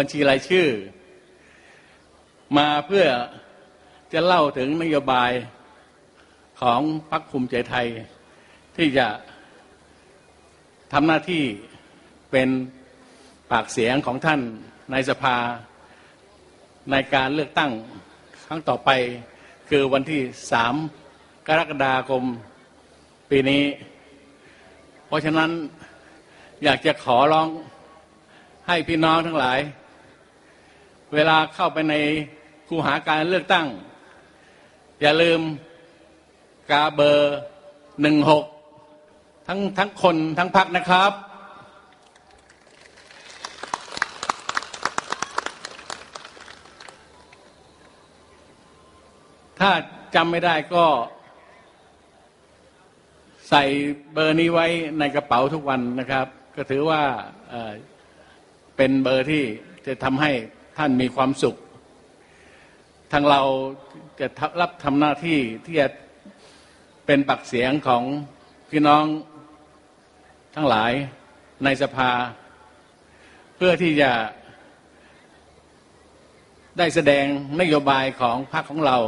บัญชีรายชื่อ มาเพื่อจะเล่าถึงนโยบายของพรรคภูมิใจไทย ที่จะทำหน้าที่เป็นปากเสียงของท่านในสภาในการเลือกตั้งครั้งต่อไปคือวันที่สามกรกฎาคมปีนี้ เพราะฉะนั้นอยากจะขอร้องให้พี่น้องทั้งหลาย เวลาเข้าไปในคูหาการเลือกตั้ง อย่าลืมกาเบอร์หนึ่งหกทั้งทั้งคนทั้งพักนะครับ ถ้าจำไม่ได้ก็ ใส่เบอร์นี้ไว้ในกระเป๋าทุกวันนะครับ ก็ถือว่าเป็นเบอร์ที่จะทำให้ ท่านมีความสุข ทางเราจะรับทำหน้าที่ที่จะเป็นปักเสียงของพี่น้องทั้งหลายในสภา เพื่อที่จะได้แสดงนโยบายของพรรคของเรา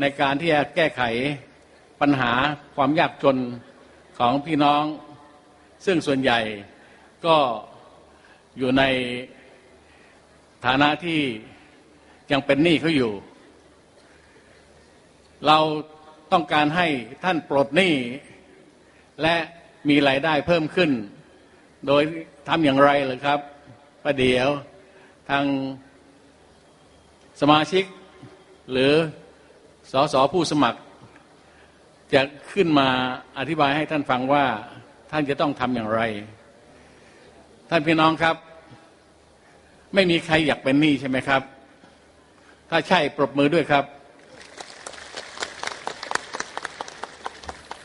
ในการที่จะแก้ไขปัญหาความยากจนของพี่น้อง ซึ่งส่วนใหญ่ก็อยู่ใน ฐานะที่ยังเป็นหนี้เขาอยู่ เราต้องการให้ท่านปลดหนี้ และมีรายได้เพิ่มขึ้น โดยทำอย่างไรเลยครับประเดี๋ยวทางสมาชิก หรือสสผู้สมัคร จะขึ้นมาอธิบายให้ท่านฟังว่าท่านจะต้องทำอย่างไร ท่านพี่น้องครับ ไม่มีใครอยากเป็นหนี้ใช่ไหมครับ ถ้าใช่ปรบมือด้วยครับ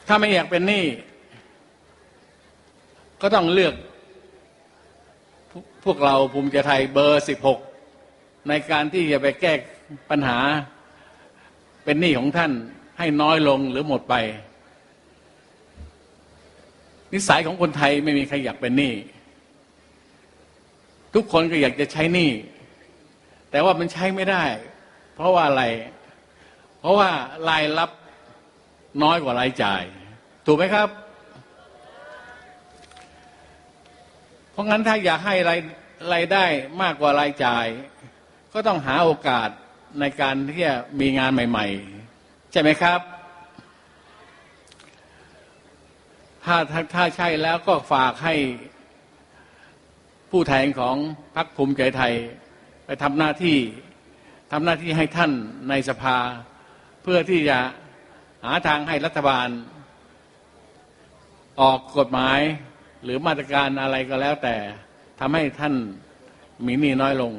ถ้าไม่อยากเป็นหนี้ก็ต้องเลือก พวกเราภูมิใจไทยเบอร์สิบหกในการที่จะไปแก้ปัญหาเป็นหนี้ของท่านให้น้อยลงหรือหมดไป นิสัยของคนไทยไม่มีใครอยากเป็นหนี้ ทุกคนก็อยากจะใช้หนี้แต่ว่ามันใช้ไม่ได้ เพราะว่าอะไร เพราะว่ารายรับน้อยกว่ารายจ่าย ถูกไหมครับ เพราะงั้นถ้าอยากให้รายรายได้มากกว่ารายจ่าย ก็ต้องหาโอกาสในการที่จะมีงานใหม่ ๆ ใช่ไหมครับ ถ้าถ้าถ้าใช่แล้วก็ฝากให้ ผู้แทนของพรรคภูมิใจไทย ไปทำหน้าที่ทำหน้าที่ให้ท่านในสภา เพื่อที่จะหาทางให้รัฐบาล ออกกฎหมายหรือมาตรการอะไรก็แล้วแต่ทำให้ท่านมีหนี้น้อยลง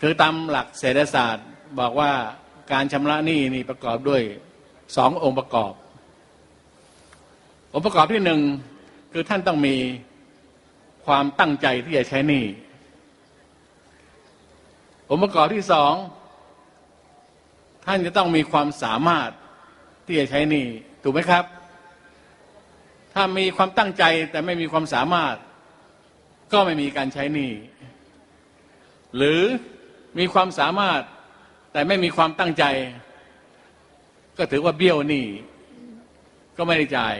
คือตามหลักเศรษฐศาสตร์บอกว่าการชำระหนี้นี่ประกอบด้วยสององค์ประกอบ องค์ประกอบที่หนึ่งคือท่านต้องมี ความตั้งใจที่จะใช้หนี้องค์ประกอบที่สองท่านจะต้องมีความสามารถที่จะใช้หนี้ถูกไหมครับ ถ้ามีความตั้งใจแต่ไม่มีความสามารถ ก็ไม่มีการใช้หนี้หรือมีความสามารถแต่ไม่มีความตั้งใจ ก็ถือว่าเบี้ยวหนี้ก็ไม่ได้จ่าย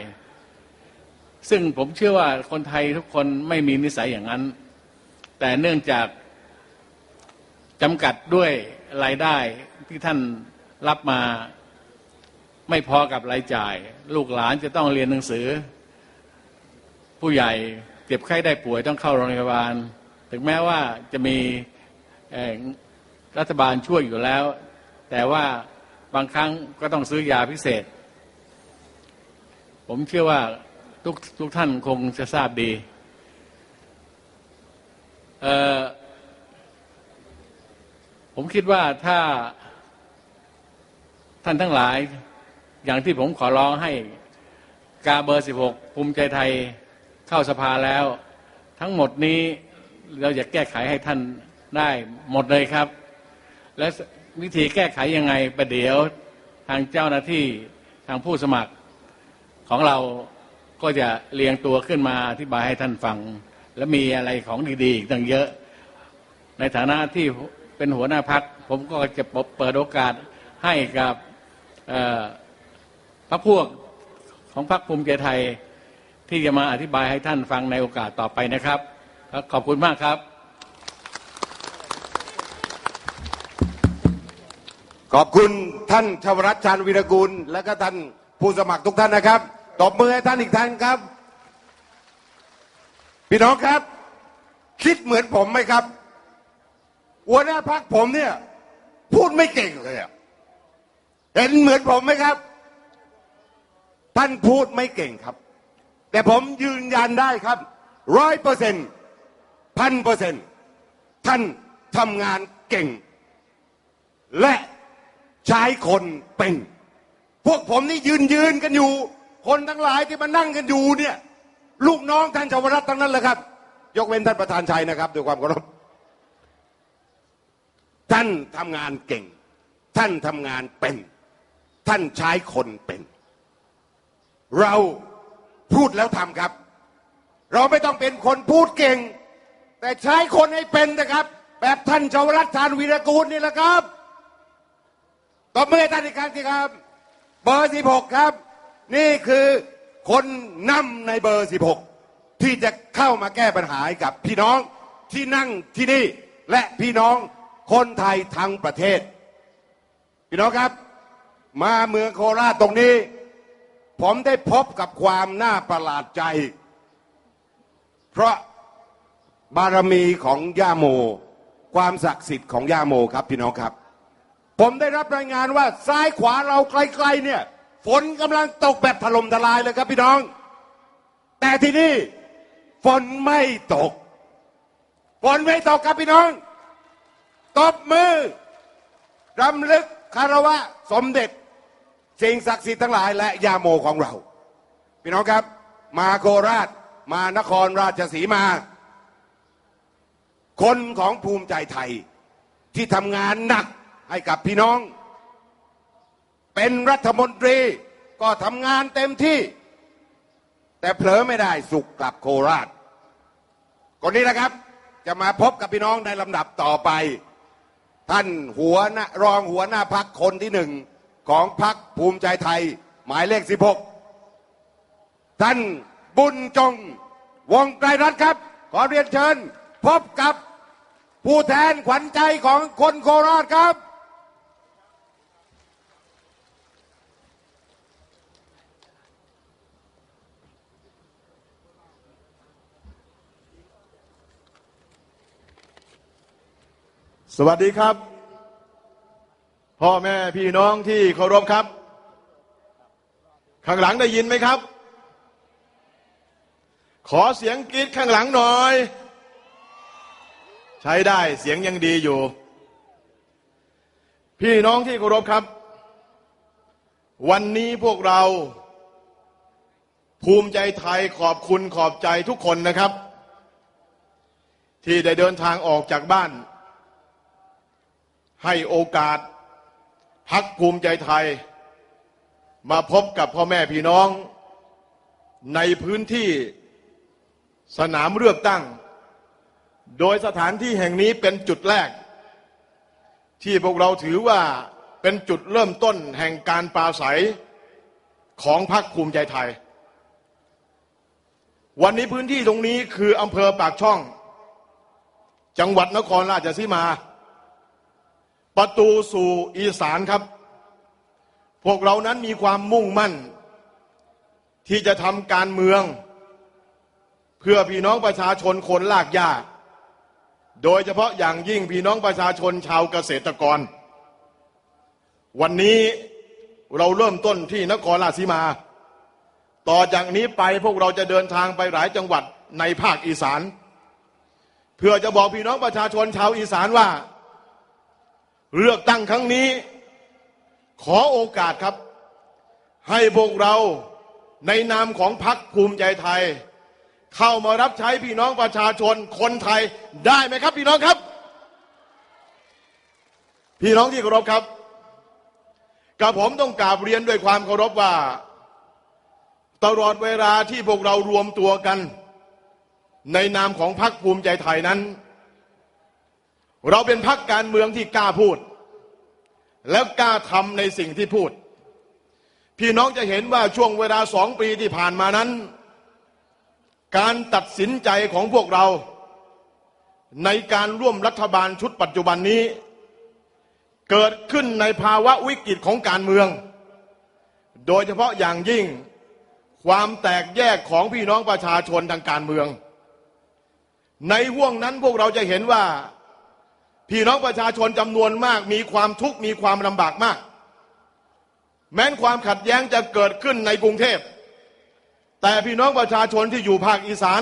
ซึ่งผมเชื่อว่าคนไทยทุกคนไม่มีนิสัยอย่างนั้น แต่เนื่องจากจำกัดด้วยรายได้ที่ท่านรับมาไม่พอกับรายจ่าย ลูกหลานจะต้องเรียนหนังสือ ผู้ใหญ่เจ็บไข้ได้ป่วยต้องเข้าโรงพยาบาล ถึงแม้ว่าจะมีรัฐบาลช่วยอยู่แล้ว แต่ว่าบางครั้งก็ต้องซื้อยาพิเศษ ผมเชื่อว่า ทุกทุกท่านคงจะทราบดีผมคิดว่าถ้าท่านทั้งหลาย อย่างที่ผมขอร้องให้กาเบอร์ 16 ภูมิใจไทยเข้าสภาแล้ว ทั้งหมดนี้เราจะแก้ไขให้ท่านได้หมดเลยครับ และวิธีแก้ไขยังไงประเดี๋ยวทางเจ้าหน้าที่ทางผู้สมัครของเรา ก็จะเรียงตัวขึ้นมาอธิบายให้ท่านฟัง และมีอะไรของดีๆอีกตั้งเยอะ ในฐานะที่เป็นหัวหน้าพัก ผมก็จะเปิดโอกาสให้กับพรรคพวกของพรรคภูมิใจไทยที่จะมาอธิบายให้ท่านฟังในโอกาสต่อไปนะครับ ขอบคุณมากครับ ขอบคุณท่านชวรัตน์ชาญวีรกุลและก็ท่านผู้สมัครทุกท่านนะครับ ตบมือให้ท่านอีกท่านครับ พี่น้องครับ คิดเหมือนผมไหมครับหัวหน้าพักผมเนี่ย พูดไม่เก่งเลยเห็นเหมือนผมไหมครับ ท่านพูดไม่เก่งครับ แต่ผมยืนยันได้ครับร้อยเปอร์เซ็นต์พันเปอร์เซ็นต์ท่านทำงานเก่ง และใช้คนเป็น พวกผมนี่ยืนยืนกันอยู่ คนทั้งหลายที่มานั่งกันอยู่เนี่ย ลูกน้องท่านชาวรัตน์ทั้งนั้นแหละครับ ยกเว้นท่านประธานชัยนะครับด้วยความเคารพท่านทำงานเก่ง ท่านทำงานเป็น ท่านใช้คนเป็น เราพูดแล้วทำครับ เราไม่ต้องเป็นคนพูดเก่ง แต่ใช้คนให้เป็นนะครับ แบบท่านชาวรัตน์ชาญวีรกูลนี่แหละครับตบมือให้ท่านอีกครั้งสิครับ เบอร์16ครับ นี่คือคนนำในเบอร์ 16 ที่จะเข้ามาแก้ปัญหาให้กับพี่น้องที่นั่งที่นี่ และพี่น้องคนไทยทั้งประเทศ พี่น้องครับ มาเมืองโคราชตรงนี้ ผมได้พบกับความน่าประหลาดใจ เพราะบารมีของย่าโม ความศักดิ์สิทธิ์ของย่าโมครับพี่น้องครับ ผมได้รับรายงานว่าซ้ายขวาเราไกลๆเนี่ย ฝนกำลังตกแบบถล่มทลายเลยครับพี่น้อง แต่ที่นี่ฝนไม่ตก ฝนไม่ตกครับพี่น้อง ตบมือรำลึกคารวะสมเด็จสิ่งศักดิ์สิทธิ์ทั้งหลายและยาโมของเรา พี่น้องครับ มาโคราชมานครราชสีมา คนของภูมิใจไทยที่ทำงานหนักให้กับพี่น้อง เป็นรัฐมนตรีก็ทำงานเต็มที่ แต่เผลอไม่ได้สุกกลับโคราชคนนี้นะครับจะมาพบกับพี่น้องในลำดับต่อไป ท่านหัวหน้ารองหัวหน้าพักคนที่หนึ่งของพักภูมิใจไทย หมายเลข 16 ท่านบุญจง วงไกรรัตน์ครับ ขอเรียนเชิญ พบกับผู้แทนขวัญใจของคนโคราชครับ สวัสดีครับ พ่อแม่พี่น้องที่เคารพครับ ข้างหลังได้ยินไหมครับ ขอเสียงกรีดข้างหลังหน่อย ใช้ได้เสียงยังดีอยู่ พี่น้องที่เคารพครับ วันนี้พวกเรา ภูมิใจไทยขอบคุณขอบใจทุกคนนะครับ ที่ได้เดินทางออกจากบ้าน ให้โอกาสพักภูมิใจไทย มาพบกับพ่อแม่พี่น้อง ในพื้นที่สนามเลือกตั้ง โดยสถานที่แห่งนี้เป็นจุดแรก ที่พวกเราถือว่าเป็นจุดเริ่มต้นแห่งการปราศัยของพรรคภูมิใจไทย วันนี้พื้นที่ตรงนี้คืออำเภอปากช่อง จังหวัดนครราชสีมา ประตูสู่อีสานครับ พวกเรานั้นมีความมุ่งมั่น ที่จะทำการเมือง เพื่อพี่น้องประชาชนคนลากยากโดยเฉพาะอย่างยิ่งพี่น้องประชาชนชาวเกษตรกร วันนี้เราเริ่มต้นที่นครราชสีมา ต่อจากนี้ไปพวกเราจะเดินทางไปหลายจังหวัดในภาคอีสาน เพื่อจะบอกพี่น้องประชาชนชาวอีสานว่า เลือกตั้งครั้งนี้ ขอโอกาสครับ ให้พวกเราในนามของพรรคภูมิใจไทย เข้ามารับใช้พี่น้องประชาชนคนไทยได้ไหมครับ พี่น้องครับ พี่น้องที่เคารพครับกับผมต้องกราบเรียนด้วยความเคารพว่า ตลอดเวลาที่พวกเรารวมตัวกัน ในนามของพรรคภูมิใจไทยนั้น เราเป็นพักการเมืองที่กล้าพูด แล้วกล้าทำในสิ่งที่พูด พี่น้องจะเห็นว่าช่วงเวลาสองปีที่ผ่านมานั้น การตัดสินใจของพวกเรา ในการร่วมรัฐบาลชุดปัจจุบันนี้ เกิดขึ้นในภาวะวิกฤตของการเมือง โดยเฉพาะอย่างยิ่งความแตกแยกของพี่น้องประชาชนทางการเมือง ในห่วงนั้นพวกเราจะเห็นว่า พี่น้องประชาชนจำนวนมาก มีความทุกข์มีความลำบากมาก แม้นความขัดแย้งจะเกิดขึ้นในกรุงเทพ แต่พี่น้องประชาชนที่อยู่ภาคอีสาน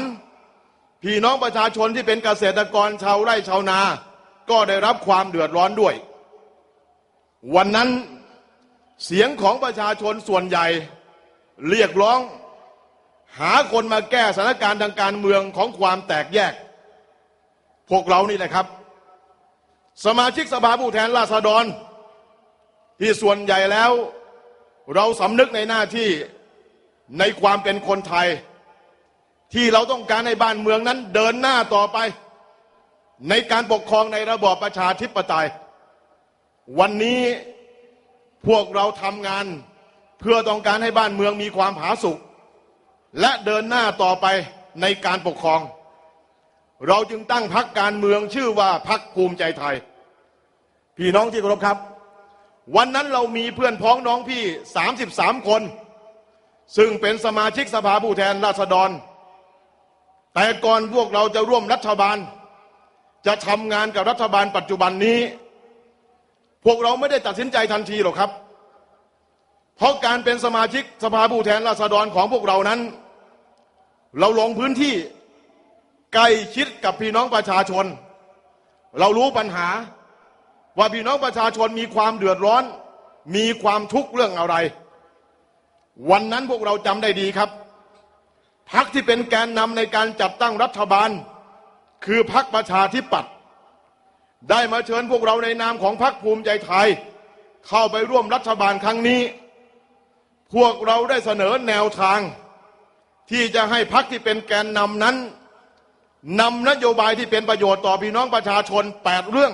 พี่น้องประชาชนที่เป็นเกษตรกรชาวไร่ชาวนา ก็ได้รับความเดือดร้อนด้วย วันนั้นเสียงของประชาชนส่วนใหญ่เรียกร้อง หาคนมาแก้สถานการณ์ทางการเมืองของความแตกแยก พวกเรานี่แหละครับ สมาชิกสภาผู้แทนราษฎร ที่ส่วนใหญ่แล้ว เราสำนึกในหน้าที่ในความเป็นคนไทย ที่เราต้องการให้บ้านเมืองนั้นเดินหน้าต่อไป ในการปกครองในระบอบประชาธิปไตย วันนี้พวกเราทำงานเพื่อต้องการให้บ้านเมืองมีความผาสุกและเดินหน้าต่อไปในการปกครอง เราจึงตั้งพักการเมืองชื่อว่าพักภูมิใจไทย พี่น้องที่เคารพครับ วันนั้นเรามีเพื่อนพ้องน้องพี่ 33 คน ซึ่งเป็นสมาชิกสภาผู้แทนราษฎร แต่ก่อนพวกเราจะร่วมรัฐบาล จะทำงานกับรัฐบาลปัจจุบันนี้ พวกเราไม่ได้ตัดสินใจทันทีหรอกครับ เพราะการเป็นสมาชิกสภาผู้แทนราษฎรของพวกเรานั้น เราลงพื้นที่ใกล้ชิดกับพี่น้องประชาชน เรารู้ปัญหา ว่าพี่น้องประชาชนมีความเดือดร้อน มีความทุกข์เรื่องอะไร วันนั้นพวกเราจำได้ดีครับพักที่เป็นแกนนำในการจัดตั้งรัฐบาล คือพักประชาธิปัตย์ได้มาเชิญพวกเราในนามของพักภูมิใจไทย เข้าไปร่วมรัฐบาลครั้งนี้ พวกเราได้เสนอแนวทาง ที่จะให้พักที่เป็นแกนนำนั้นนำนโยบายที่เป็นประโยชน์ต่อพี่น้องประชาชนแปดเรื่อง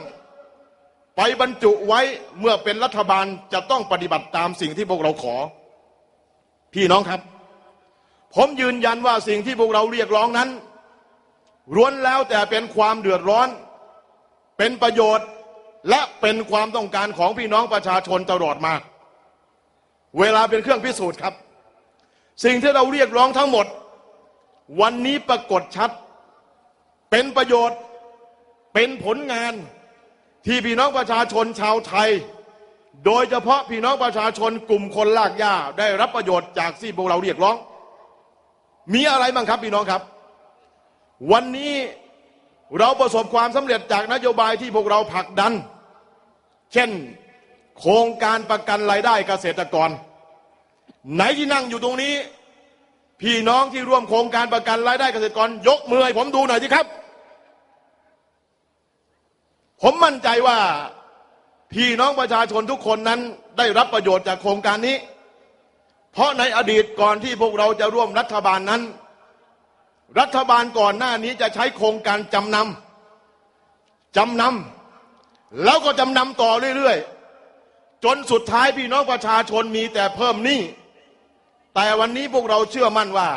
ไปบรรจุไว้เมื่อเป็นรัฐบาลจะต้องปฏิบัติตามสิ่งที่พวกเราขอ พี่น้องครับ ผมยืนยันว่าสิ่งที่พวกเราเรียกร้องนั้นล้วนแล้วแต่เป็นความเดือดร้อน เป็นประโยชน์และเป็นความต้องการของพี่น้องประชาชนตลอดมาเวลาเป็นเครื่องพิสูจน์ครับ สิ่งที่เราเรียกร้องทั้งหมด วันนี้ปรากฏชัด เป็นประโยชน์เป็นผลงาน ที่พี่น้องประชาชนชาวไทย โดยเฉพาะพี่น้องประชาชนกลุ่มคนลากหญ้าได้รับประโยชน์จากที่พวกเราเรียกร้อง มีอะไรบ้างครับพี่น้องครับ วันนี้เราประสบความสำเร็จจากนโยบายที่พวกเราผลักดัน เช่น โครงการประกันรายได้เกษตรกร ไหนที่นั่งอยู่ตรงนี้ พี่น้องที่ร่วมโครงการประกันรายได้เกษตรกร ยกมือให้ผมดูหน่อยสิครับ ผมมั่นใจว่าพี่น้องประชาชนทุกคนนั้นได้รับประโยชน์จากโครงการนี้ เพราะในอดีตก่อนที่พวกเราจะร่วมรัฐบาลนั้น รัฐบาลก่อนหน้านี้จะใช้โครงการจำนำจำนำแล้วก็จำนำต่อเรื่อยๆ จนสุดท้ายพี่น้องประชาชนมีแต่เพิ่มหนี้แต่วันนี้พวกเราเชื่อมั่นว่า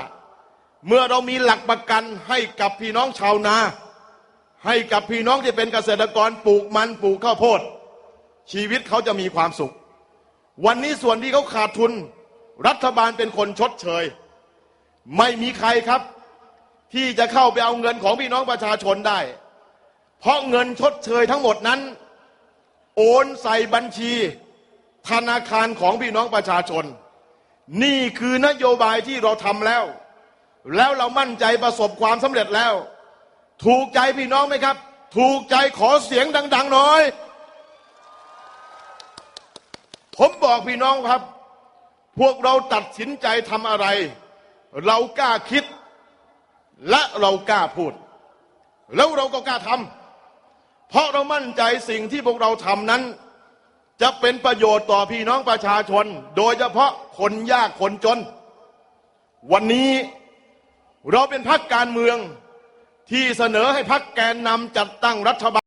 เมื่อเรามีหลักประกันให้กับพี่น้องชาวนา ให้กับพี่น้องที่เป็นเกษตรกรปลูกมันปลูกข้าวโพด ชีวิตเขาจะมีความสุข วันนี้ส่วนที่เขาขาดทุน รัฐบาลเป็นคนชดเชย ไม่มีใครครับ ที่จะเข้าไปเอาเงินของพี่น้องประชาชนได้ เพราะเงินชดเชยทั้งหมดนั้น โอนใส่บัญชี ธนาคารของพี่น้องประชาชน นี่คือนโยบายที่เราทำแล้ว แล้วเรามั่นใจประสบความสำเร็จแล้ว ถูกใจพี่น้องไหมครับ ถูกใจขอเสียงดัง ๆ หน่อย ผมบอกพี่น้องครับ พวกเราตัดสินใจทำอะไร เรากล้าคิด และเรากล้าพูด แล้วเราก็กล้าทำเพราะเรามั่นใจสิ่งที่พวกเราทำนั้น จะเป็นประโยชน์ต่อพี่น้องประชาชน โดยเฉพาะคนยากคนจน วันนี้เราเป็นพักการเมือง ที่เสนอให้พักแกนนำจัดตั้งรัฐบาล